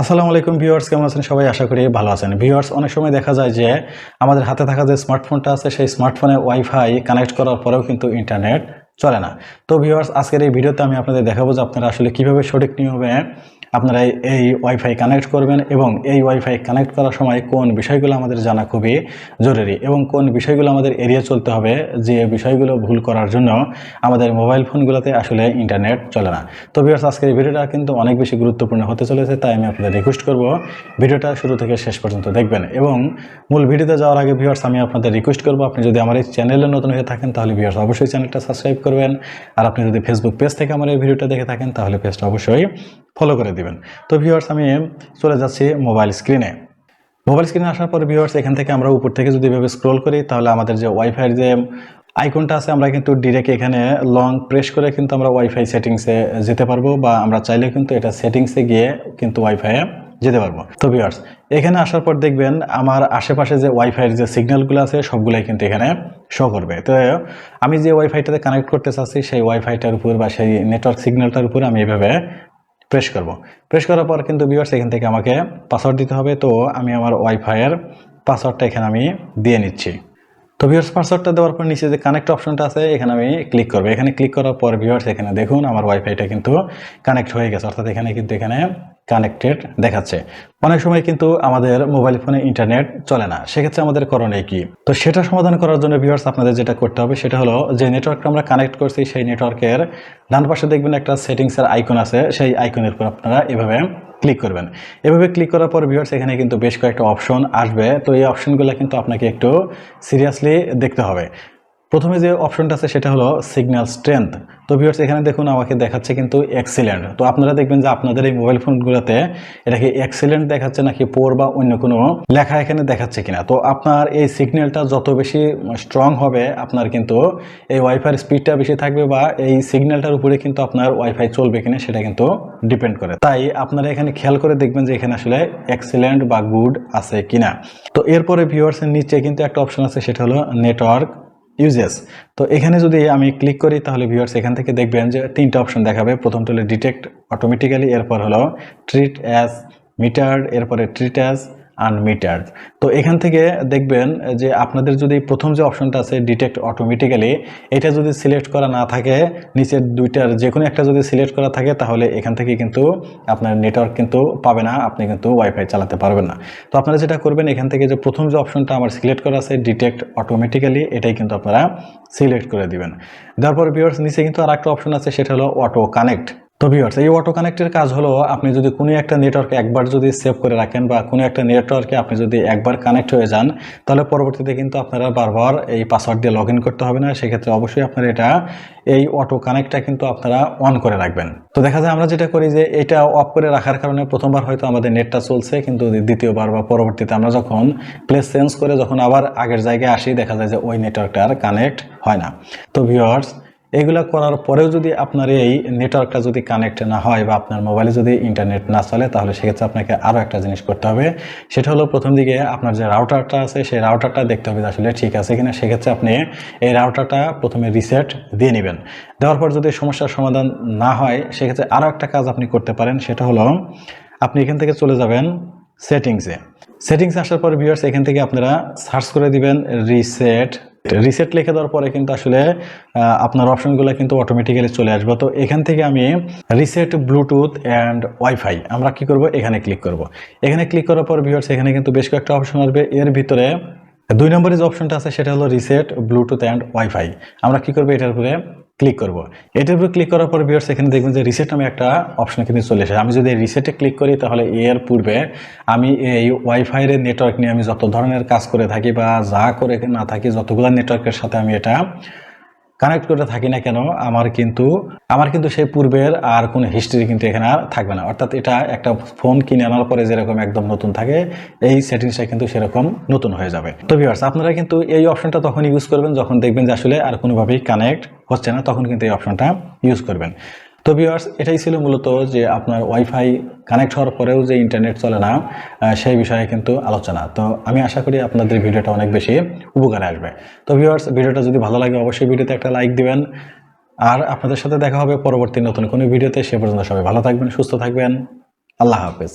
আসসালামু আলাইকুম ভিউয়ার্স, কেমন আছেন সবাই? আশা করি ভালো আছেন। ভিউয়ার্স, অনেক সময় দেখা যায় যে আমাদের হাতে থাকা যে স্মার্টফোনটা আছে, সেই স্মার্টফোনে ওয়াইফাই কানেক্ট করার পরেও কিন্তু ইন্টারনেট চলে না। তো ভিউয়ার্স আজকের এই ভিডিওতে আমি আপনাদের দেখাবো যে আপনারা আসলে কীভাবে সঠিক নিয়মে আপনারা এই- ওয়াইফাই কানেক্ট করবেন এবং এই ওয়াইফাই কানেক্ট করার সময় কোন বিষয়গুলো আমাদের জানা খুবই জরুরি এবং কোন বিষয়গুলো আমাদের এড়িয়ে চলতে হবে যে বিষয়গুলো ভুল করার জন্য আমাদের মোবাইল ফোনগুলোতে আসলে ইন্টারনেট চলে না। তো ভিউয়ার্স আজকের এই ভিডিওটা কিন্তু অনেক বেশি গুরুত্বপূর্ণ হতে চলেছে, তাই আমি আপনাদের রিকোয়েস্ট করব ভিডিওটা শুরু থেকে শেষ পর্যন্ত দেখবেন এবং মূল ভিডিওতে যাওয়ার আগে ভিউয়ার্স আমি আপনাদের রিকোয়েস্ট করব আপনি যদি আমার এই চ্যানেলে নতুন হয়ে থাকেন তাহলে ভিউয়ার্স অবশ্যই চ্যানেলটা সাবস্ক্রাইব করবেন। আর আপনি যদি ফেসবুক পেজ থেকে আমার এই ভিডিওটা দেখে থাকেন, তাহলে পেজটা অবশ্যই ফলো করে দিবেন। তো ভিউয়ার্স আমি চলে যাচ্ছি মোবাইল স্ক্রিনে মোবাইল স্ক্রিনে আসার পর ভিউয়ার্স এখান থেকে আমরা উপর থেকে যদি এভাবে স্ক্রল করি, তাহলে আমাদের যে ওয়াইফাইয়ের যে আইকনটা আছে, আমরা কিন্তু ডিরেক্ট এখানে লং প্রেস করে কিন্তু আমরা ওয়াইফাই সেটিংসে যেতে পারব, বা আমরা চাইলে কিন্তু এটা সেটিংসে গিয়ে কিন্তু ওয়াইফাইয়ে যেতে পারব। তো ভিউয়ার্স এখানে আসার পর দেখবেন আমার আশেপাশে যে ওয়াইফাইয়ের যে সিগন্যালগুলো আছে, সবগুলাই কিন্তু এখানে শো করবে। তো আমি যে ওয়াইফাইটাতে কানেক্ট করতে চাচ্ছি, সেই ওয়াইফাইটার উপর বা সেই নেটওয়ার্ক সিগন্যালটার উপর আমি এভাবে প্রেস করব। প্রেস করার পর কিন্তু ভিউয়ার্স এখান থেকে আমাকে পাসওয়ার্ড দিতে হবে। তো আমি আমার ওয়াইফাইয়ের পাসওয়ার্ডটা এখানে আমি দিয়ে নিচ্ছি। তো ভিউয়ার্স পাসওয়ার্ডটা দেওয়ার পর নিচে যে কানেক্ট অপশনটা আছে, এখানে আমি ক্লিক করব। এখানে ক্লিক করার পর ভিউয়ার্স এখানে দেখুন আমার ওয়াইফাইটা কিন্তু কানেক্ট হয়ে গেছে। অর্থাৎ এখানে কিন্তু এখানে কানেক্টেড দেখাচ্ছে। অনেক সময় কিন্তু আমাদের মোবাইল ফোনে ইন্টারনেট চলে না। সেক্ষেত্রে আমাদের করণীয় কি? তো সেটা সমাধান করার জন্য ভিউয়ার্স আপনাদের যেটা করতে হবে সেটা হলো যে নেটওয়ার্কটা আমরা কানেক্ট করছি সেই নেটওয়ার্কের ডান পাশে দেখবেন একটা সেটিংসের আইকন আছে। সেই আইকনের উপর আপনারা এভাবে ক্লিক করবেন। এভাবে ক্লিক করার পর ভিউয়ার্স এখানে কিন্তু বেশ কয়েকটা অপশন আসবে। তো এই অপশনগুলো কিন্তু আপনাকে একটু সিরিয়াসলি দেখতে হবে। প্রথমে যে অপশনটা আছে সেটা হলো সিগন্যাল স্ট্রেংথ তো ভিউয়ার্স এখানে দেখুন আমাকে দেখাচ্ছে কিন্তু এক্সিলেন্ট তো আপনারা দেখবেন যে আপনাদের এই মোবাইল ফোনগুলোতে এটা কি এক্সিলেন্ট দেখাচ্ছে নাকি পোর বা অন্য কোনো লেখা এখানে দেখাচ্ছে কিনা? তো আপনার এই সিগন্যালটা যত বেশি স্ট্রং হবে, আপনার কিন্তু এই ওয়াইফাইয়ের স্পিডটা বেশি থাকবে বা এই সিগন্যালটার উপরে কিন্তু আপনার ওয়াইফাই চলবে কিনা সেটা কিন্তু ডিপেন্ড করে। তাই আপনারা এখানে খেয়াল করে দেখবেন যে এখানে আসলে এক্সিলেন্ট বা গুড আছে কিনা। তো এরপরে ভিউয়ার্সের নিচে কিন্তু একটা অপশন আছে, সেটা হলো নেটওয়ার্ক ইউজেস তো এখানে যদি আমি ক্লিক করি, তাহলে ভিউয়ার্স এখান থেকে দেখবেন যে তিনটা অপশন দেখাবে। প্রথমটা হলো ডিটেক্ট অটোমেটিক্যালি এরপর হলো ট্রিট অ্যাজ মিটার এরপরে ট্রিট অ্যাজ আনমিটার্ড তো এখান থেকে দেখবেন যে আপনাদের যদি প্রথম যে অপশনটা আছে ডিটেক্ট অটোমেটিক্যালি, এটা যদি সিলেক্ট করা না থাকে, নিচের দুইটার যে কোনো একটা যদি সিলেক্ট করা থাকে, তাহলে এখান থেকে কিন্তু আপনার নেটওয়ার্ক কিন্তু পাবে না, আপনি কিন্তু ওয়াইফাই চালাতে পারবেন না। তো আপনারা যেটা করবেন, এখান থেকে যে প্রথম যে অপশনটা আমার সিলেক্ট করা আছে ডিটেক্ট অটোমেটিক্যালি, এটাই কিন্তু আপনারা সিলেক্ট করে দিবেন। দেওয়ার পর ভিউয়ার্স নিচে কিন্তু আর একটা অপশন আছে, সেটা হলো অটো কানেক্ট। তো ভিউয়ার্স এই অটো কানেক্টের কাজ হলো আপনি যদি কোনো একটা নেটওয়ার্কে একবার যদি সেভ করে রাখেন বা কোনো একটা নেটওয়ার্কে আপনি যদি একবার কানেক্ট হয়ে যান, তাহলে পরবর্তীতে কিন্তু আপনারা বারবার এই পাসওয়ার্ড দিয়ে লগ করতে হবে না। সেক্ষেত্রে অবশ্যই আপনারা এটা, এই অটো কানেক্টটা কিন্তু আপনারা অন করে রাখবেন। তো দেখা যায় আমরা যেটা করি যে এটা অফ করে রাখার কারণে প্রথমবার হয়তো আমাদের নেটটা চলছে, কিন্তু দ্বিতীয়বার বা পরবর্তীতে আমরা যখন প্লেস চেঞ্জ করে যখন আবার আগের জায়গায় আসি, দেখা যায় যে ওই নেটওয়ার্কটা আর কানেক্ট হয় না। তো ভিউয়ার্স এগুলো করার পরেও যদি আপনার এই নেটওয়ার্কটা যদি কানেক্ট না হয় বা আপনার মোবাইলে যদি ইন্টারনেট না চলে, তাহলে সেক্ষেত্রে আপনাকে আরও একটা জিনিস করতে হবে। সেটা হলো প্রথম দিকে আপনার যে রাউটারটা আছে, সেই রাউটারটা দেখতে হবে আসলে ঠিক আছে কিনা। সেক্ষেত্রে আপনি এই রাউটারটা প্রথমে রিসেট দিয়ে নেবেন। দেওয়ার পর যদি সমস্যার সমাধান না হয়, সেক্ষেত্রে আরও একটা কাজ আপনি করতে পারেন। সেটা হলো আপনি এখান থেকে চলে যাবেন সেটিংসে সেটিংসে আসার পর ভিউয়ার্স এখান থেকে আপনারা সার্চ করে দিবেন রিসেট রিসেট লিখে দেওয়ার পরে কিন্তু আসলে আপনার অপশনগুলো কিন্তু অটোমেটিক্যালি চলে আসবে। তো এখান থেকে আমি রিসেট ব্লুটুথ অ্যান্ড ওয়াইফাই আমরা কি করব? এখানে ক্লিক করব। এখানে ক্লিক করার পর ভিউয়ার্স এখানে কিন্তু বেশ কয়েকটা অপশন আসবে। এর ভিতরে দুই নম্বরে যে অপশনটা আছে, সেটা হলো রিসেট ব্লুটুথ অ্যান্ড ওয়াইফাই আমরা কি করব? এটার উপরে ক্লিক করব। এটার উপরে ক্লিক করার পর বিয়ার্স এখানে দেখবেন যে রিসেট নামে একটা অপশন কিন্তু চলে আসে আমি যদি রিসেটে ক্লিক করি, তাহলে এর পূর্বে আমি এই ওয়াইফাইয়ের নেটওয়ার্ক নিয়ে আমি যত ধরনের কাজ করে থাকি বা যা করে না থাকি, যতগুলো নেটওয়ার্কের সাথে আমি এটা কানেক্ট করে থাকি না কেন, আমার কিন্তু আমার কিন্তু সেই পূর্বের আর কোনো হিস্ট্রি কিন্তু এখানে আর থাকবে না। অর্থাৎ এটা একটা ফোন কিনে আনার পরে যেরকম একদম নতুন থাকে, এই সেটিংসটা কিন্তু সেরকম নতুন হয়ে যাবে। তো ভিউয়ার্স আপনারা কিন্তু এই অপশনটা তখন ইউজ করবেন, যখন দেখবেন যে আসলে আর কোনোভাবেই কানেক্ট হচ্ছে না, তখন কিন্তু এই অপশনটা ইউজ করবেন। তো ভিওয়ার্স এটাই ছিল মূলত যে আপনার ওয়াইফাই কানেক্ট হওয়ার পরেও যে ইন্টারনেট চলে না সেই বিষয়ে কিন্তু আলোচনা। তো আমি আশা করি আপনাদের ভিডিওটা অনেক বেশি উপকারে আসবে। তো ভিওয়ার্স ভিডিওটা যদি ভালো লাগে অবশ্যই ভিডিওতে একটা লাইক দিবেন। আর আপনাদের সাথে দেখা হবে পরবর্তী নতুন কোনো ভিডিওতে, সে পর্যন্ত সবাই ভালো থাকবেন, সুস্থ থাকবেন। আল্লাহ হাফেজ।